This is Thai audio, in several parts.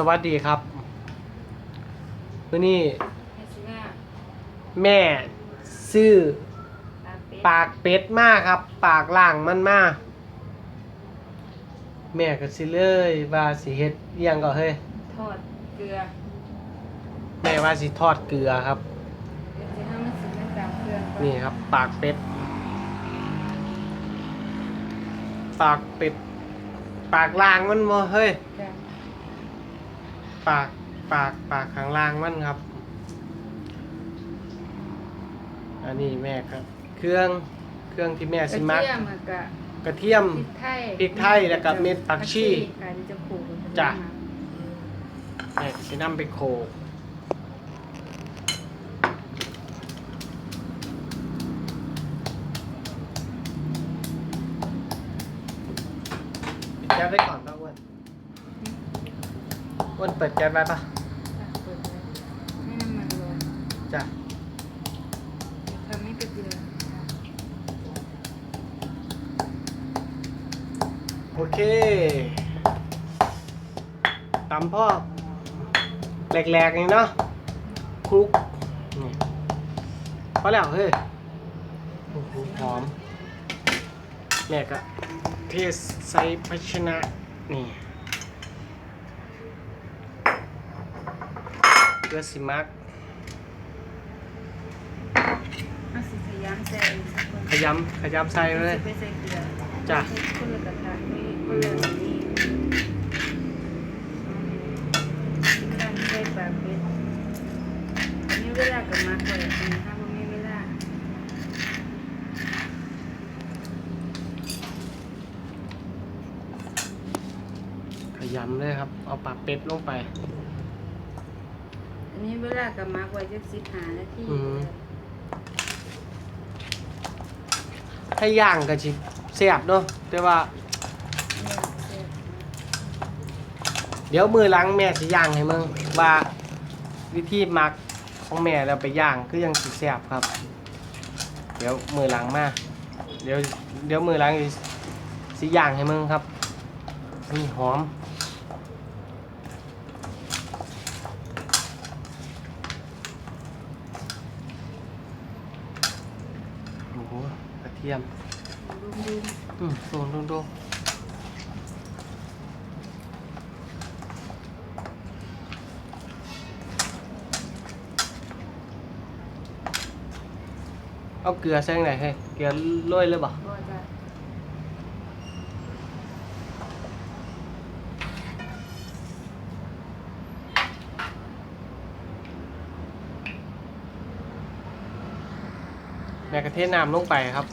สวัสดีครับวันนี้แม่ซื้อว่าแม่ซื้อปลาเป็ดปากเป็ดมากครับ ปากล่างมันมากแม่ก็สิเลยว่าสิเฮ็ดเอียงก็เฮ้ยทอดเกลือแม่ว่าสิทอดเกลือครับ เดี๋ยวจะให้มันสุกเป็นตามเครื่องก่อนี่ครับ ปากเป็ด ปากเป็ด ปากล่างมันบ่เฮ้ย จ้ะ ปากปากปากข้างล่างมันครับ อันนี้แม่ครับ เครื่องเครื่องที่แม่กระสิมักเทียมแล้วก็กระเทียม พริกไทยพริกไทยแล้วก็เม็ดผักชีการจะปลูกจ้ะ แม่สินำไปโขลกปิดแก๊สไว้ก่อนป่ะ อ้วนอ้วนเปิดแก๊สไว้ป่ะจ้ะเปิดไว้ให้น้ำมันร้อนจ้ะทำให้กระเทียมโอเคตำพ่อแหลกๆนี่เนาะคลุกนี่พอแล้วเฮ้ยโอ้โหหอมแม่ก็เทใส่ภาชนะนี่ เกลือสิมักเอาสิขยำใส่อีกสักคนขยำขยำใส่เลยไปใส่เกลือจ้ะใส่คนละกระทะไม่คนละนี่ขั้นใส่ปลาเป็ดอันนี้เวลากับมาก่อนอันนี้ถ้ามันไม่เวลาขยำเลยครับ เอาปากเป็ดลงไปอันนี้เวลากับมาไว้จะสิบหานาทีอืมให้ย่างก็จิเสียบเนาะแต่ว่าเดี๋ยวมือหล้างแม่สิย่างให้มึงว่าวิธีหมักของแม่แล้วไปย่างคือยังสิแซ่บครับ เดี๋ยวมือหล้างมาเดี๋ยวเดี๋ยวมือหล้างสิสิย่างให้มึงครับนี่หอมโอ้โห กระเทียมอืมดูดูดูเอาเกลือใส่ไหนให้เกลือโรยเลยบ่ก็จะแม่กระเทศน้ำลงไปครับ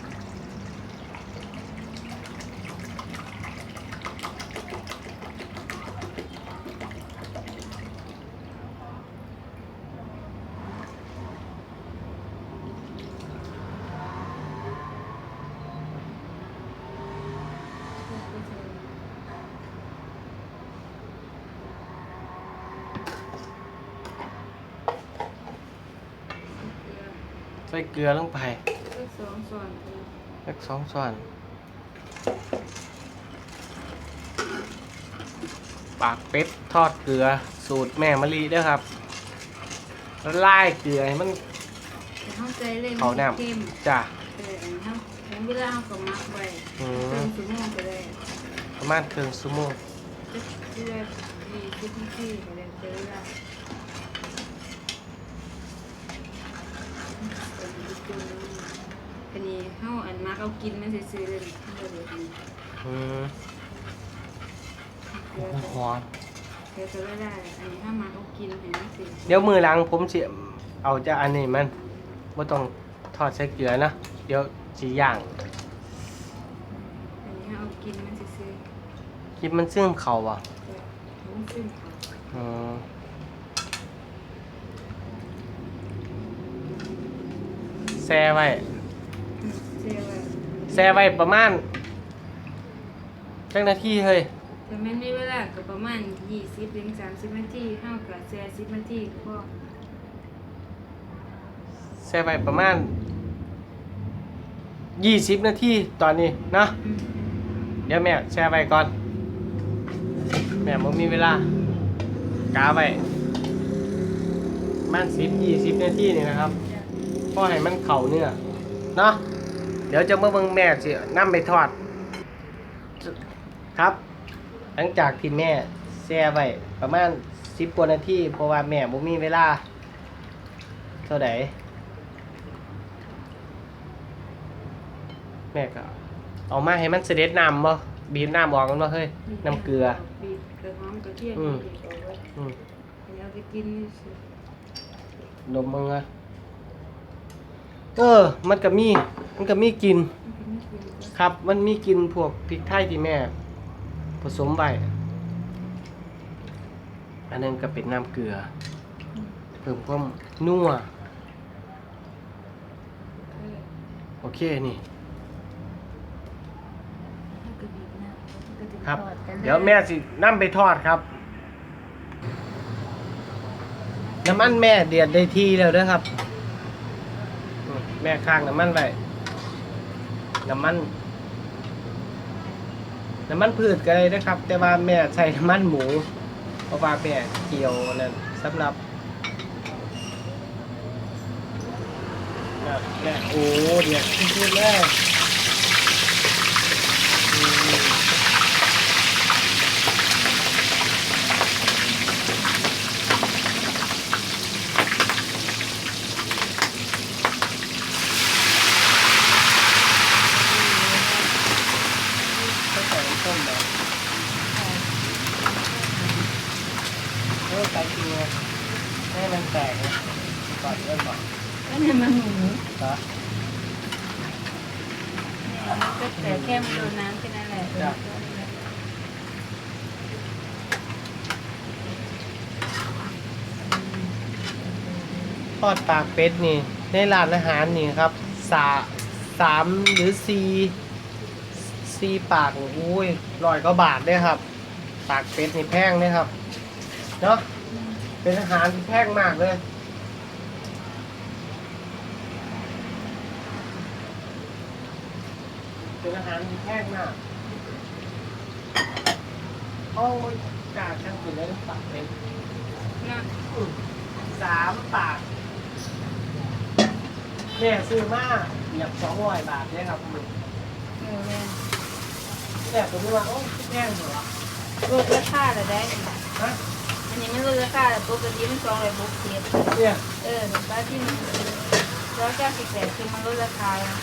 ใส่เกลือลงไปเลือกสองส่วนคือเล็กสองส่วนปากเป็ดทอดเกลือสูตรแม่มะลิเด้วยครับละลายเกลือให้มันเข้าใจเลยเขาแนมเข้มจ้ะเอออันนี้เขาอันเวลาเขาก็มักไว้อืเติมมสุโมงไปเลยประมาณครึ่งชั่วโมงจะเลือกดีทุกที่ไปเลยเจอละอันนี้เขาอันมักเอากินมันซื้อๆเลยเขาเลยอันนี้อืมเกลือหอมเกลือจะได้อันนี้ถ้ามักเอากินเห็นไหมสิเดี๋ยวมือหล้างผมสิเอาจะอันนี้มันว่ต้องทอดใส่เกลือนะเดี๋ยวสีย่างอันนี้เอากินมันซื้อคิดมันซึ่งเขาอะๆมันซึ่งเขาอืมแช่ไว้ แช่ไว้ประมาณจักนาทีเฮ้ยแต่มันมีเวลาก็ประมาณ20ถึง30นาทีเฮาก็แช่10นาทีก็พอแช่ไว้ประมาณยี่สิบนาทีตอนนี้นะ อืมเดี๋ยวแม่แช่ไว้ก่อน แม่บ่มีเวลาเกาไว้มันสิบยี่สิบนาทีนี่นะครับพอให้มันเข่าเนื้อเนาะ เดี๋ยวจะมาเบิ่งแม่สินำไปทอด ครับ หลังจากที่แม่แช่ไว้ประมาณสิบกว่านาทีเพราะว่าแม่บ่มีเวลา เท่าไหร่แม่ก็เอามาให้มันเสด็จน้ำบ่บีบน้ำออกกันบ่เฮ้ยน้ำเกลือบีบเกลือหอมกระเทียมอืมบีบเอาไว้อืมเอาไปกินนี่สิดมมึงอะเออ มันก็มี มันก็มีกลิ่นครับ มันมีกลินพวกพริกไทยที่แม่ ผสมไว้อันนึงก็เป็นน้ำเกลือ เพิ่มความนัวโอเคนี่ครับ เดี๋ยวแม่สินำไปทอดครับ น้ำมันแม่เดือดได้ที่แล้วเด้อครับ แม่ข้างน้ำมันไว้ น้ำมัน น้ำมันพืชก็ได้นะครับ แต่ว่าแม่ใส่น้ำมันหมู เพราะว่าแม่เกี่ยวนั่นสำหรับแบบแม่โอ้เดือดขึ้นๆเลยอืม ต้องใส่น้ำส้มนะเออใส่จริงเลยให้มันแตกนะก่อนเริ่มก่อนแล้วเนี่ยมันหมูนะก็แต่แค่มันโดนน้ำแค่นั้นแหละจ้ะทอดปากเป็ดนี่ ในร้านอาหารนี่ครับสาสามหรือสี่ สี่ปากนี่อุ้ยร้อยกว่าบาทเลยครับ ปากเป็ดนี่แพงเลยครับ เนาะเป็นอาหารที่แพงมากเลย เป็นอาหารที่แพงมากโอ้ยกาช่างกินเลยปากเป็นนะสามปากแม่ซื้อมาเหยียบสองร้อยบาทเนี่ยครับคุณ เออแม่ แม่ผมว่าโอ้ยแพงเหรอลดราคาละได้ ฮะอันนี้มันลดราคาแต่ปกติมันสองร้อยหกสิบเนี่ยเออแต่ป้าที่มันร้อยเก้าสิบแปดคือมันลดราคาแล้ว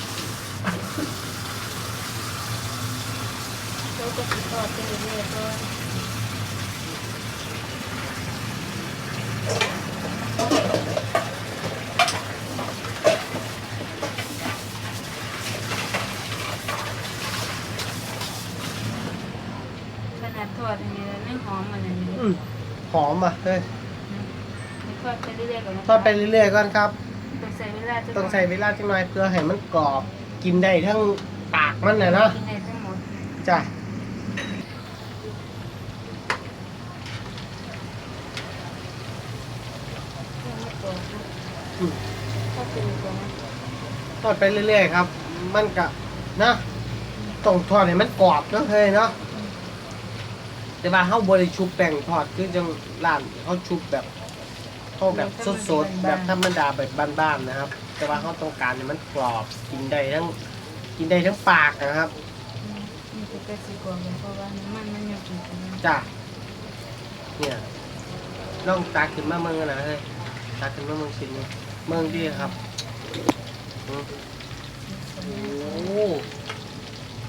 เราจะติดต่อไปเรื่อยๆก็ขนาดทอดอย่างนี้แล้วไม่ห อมมันอย่างนี้อืมหอมอะเฮ้ยทอดไปเรื่อยๆก่อนนะทอดไปเรื่อยๆก่อนครับ ต้องใช้เวลาจะต้องใช้เวลาจังหน่อยเพื่อให้มันกรอบ กินได้ทั้งปากมันนะเนาะกินได้ทั้งหมดจ้ะเครื่องไม่โกงนะอืมทอดเป็นตัวนะทอดไปเรื่อยๆครับ มันก็นะต้องทอดให้มันกรอบเนาะเฮ้ยเนาะ แต่ว่าเขาบริชุบแป้งทอดคือจังร้านเขาชุบแบบเขาแบบสดๆแบบธรรมดาแบบบ้านๆนะครับ แต่ว่าเขาต้องการให้มันกรอบกินได้ทั้งกินได้ทั้งปากนะครับอืมนี่จะเป็นสีกว่าเพราะว่าน้ำมันมันอยู่ที่ตรงนั้นจ้ะเนี่ยลองตักขึ้นมาเมืองกันนะเฮ้ยตักขึ้นมาเมืองชิ้นนี้เมืองดีครับอืมโอ้โห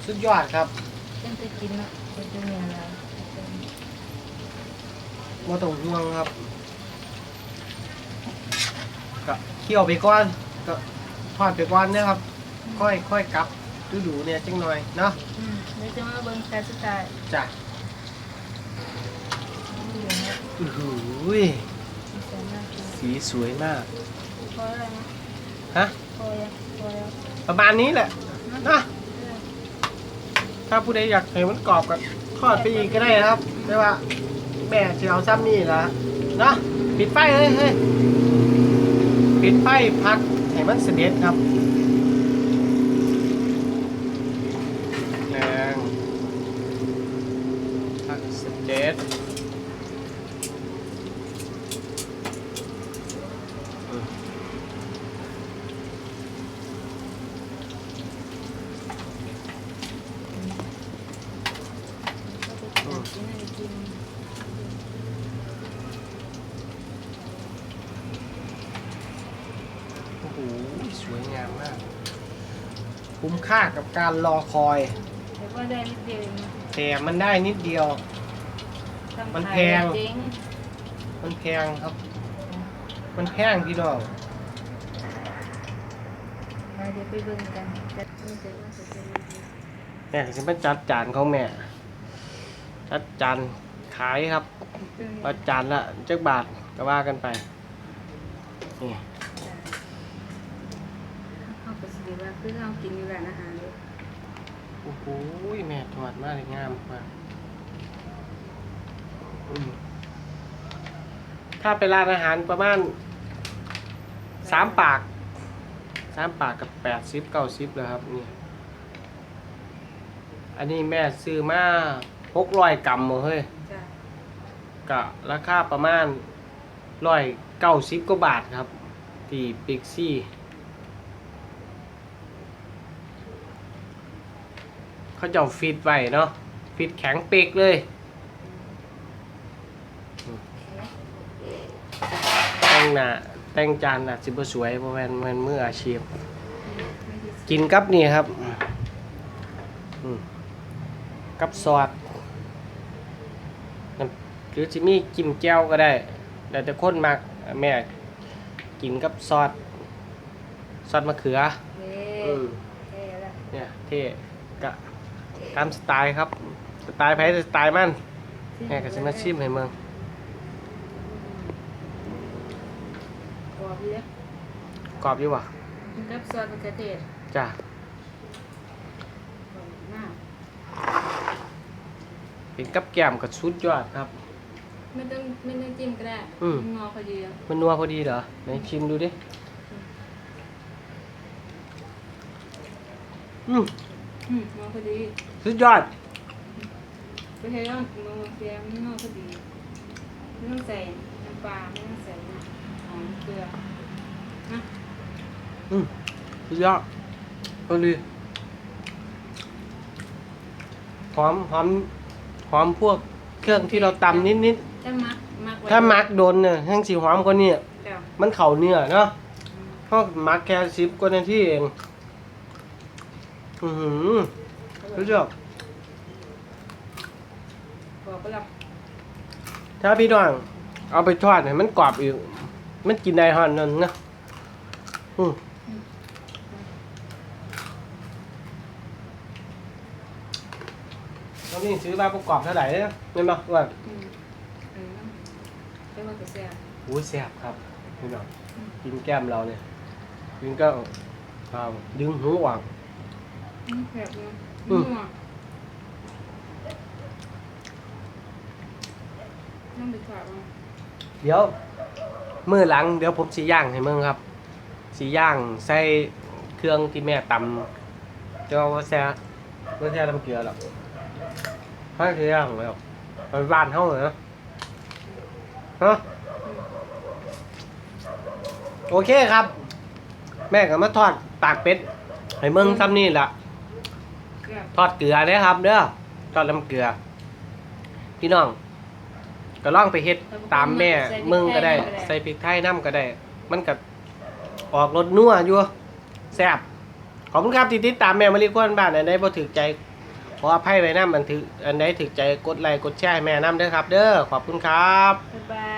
สุดยอดครับเพิ่งจะกินเนาะจะดูเนี่ยอะไร ว่าต้องห่วงครับก็เคี่ยวไปก่อนก็ทอดไปก่อนเนี่ยครับ ค่อยค่อยกลับดูดูๆเนี่ยจังหน่อยเนาะอืมเดี๋ยวจะมาเบิ่งการสุดท้ายจ้ะเหลืองแล้วอื้อหือสีสันน่ากินสีสวยมาก พอแล้วนะฮะ พอแล้วพอแล้วประมาณนี้แหละนะเออถ้าผู้ใดอยากให้มันกรอบก็ทอดไปอีกก็ได้นะครับ แต่ว่า แม่เชียวซ้ำนี่ละเนาะปิดไฟเลยเฮ้ยปิดไฟพักให้มันเสด็จครับแรงพักเสด็จ อืม กินอะไรกิน โอ้โหสวยงามมาก คุ้มค่ากับการรอคอย แต่ว่าได้นิดเดียวเองแต่มันได้นิดเดียว ทำมันขายแพงเจ๊งมันแพงครับ มันแพงพี่น้องไปเดี๋ยวไปเบิ่งกันจัดนี่เสร็จว่าจะเป็นยังไงแม่จะเป็นจัดจานของแม่ จัดจานขายครับว่าจานละจักบาทก็ว่ากันไป นี่ เขาก็สิว่า คือเรากินอยู่ร้านอาหารเลยโอ้โหแม่ทอดมากเลยงามมากอืมถ้าไปร้านอาหารประมาณสามปากสามปากกับแปดสิบเก้าสิบเลยครับนี่อันนี้แม่ซื้อมาหกร้อยกรัมหมดเฮ้ยจ้ะกะราคาประมาณร้อยเก้าสิบกว่าบาทครับ ที่ปิกซี่ เขาจะเอาฟิตไว้เนาะฟิตแข็งเป๊กเลยแต่งหน้าแต่งจานอาจสิบสวยเพราะแมันแมันมืออาชีพไม่ได้กินกับนี่ครับอืมกับซอสน้ำหรือจิมีจิ้มแจ่วก็ได้แล้วแต่คนมักแม่กินกับซอสซอสมะเขือเฮ้อืมเฮ้ละเนี่ยเท่กะ ตามสไตล์ครับ สไตล์ไผสไตล์มันแม่ก็จะมาชิมให้เมืองกรอบอยู่เลยกรอบอยู่วะกินกับซอสมะเขือเทศจ้ะกรอบมากเป็นกับแกล้มกับสุดยอดครับ ไม่ต้องไม่ต้องจิ้มก็ได้อืม งอพอดีอะมันนัวพอดีเหรอไหนชิมดูดิอืม อืมงอพอดีสุดยอดไม่ใช่ต้องงอเสียไม่งอพอดีไม่ต้องใส่น้ำปลาไม่ต้องใส่หอมเกลือนะอืมสุดยอดพอดีหอมหอมหอมพวกเครื่องที่เราตำนิดถ้ามักมักๆไว้ถ้ามักโดนเนี่ยแห้งสีหอมกว่านี้เจ้ามันเข่าเนื้อเนาะเพราะมักแค่สิบกว่านาทีเอง อือหือรู้จักบอกไปแล้วถ้าพี่น้องเอาไปทอดเนี่ยมันกรอบอีก มันกินได้ฮอนนั่นนะอืมตอนนี้ซื้อมาประกอบเท่าไหร่เนี่ยเงินบอกว่าอืมเออเรียกว่าจะแซ่บโอ้ยแซ่บครับพี่น้องกินแก้มเราเนี่ยกินก็เอาดึงหูออก อืมแซ่บเนาะอืมนัวต้องไปทอดเอาเดี๋ยวมือหลัง เดี๋ยวผมสีย่างให้มึงครับ สีย่างใส่เครื่องที่แม่ตำจะว่าแซ่ว่าแซ่น้ำเกลือหรอกให้สีย่างแล้วไปบ้านเฮาเลยนะฮะโอเคครับ แม่ก็มาทอดปากเป็ดให้มึงทำนี่แหละแซ่บ ทอดเกลือเด้อครับเด้อทอดน้ำเกลือ พี่น้องก็ลองไปเฮ็ดตามแม่มึงก็ได้ ใส่พริกไทยน้ำก็ได้ มันก็ออกรสนัวอยู่แซ่บขอบคุณครับที่ติดตามแม่มารีกวนบ้านอันใดบ่ถือใจ ขออภัยไว้น้ำอันถืออันใดถือใจกดไลค์กดแชร์ให้แม่น้ำเด้อครับ เด้อขอบคุณครับบ๊ายบาย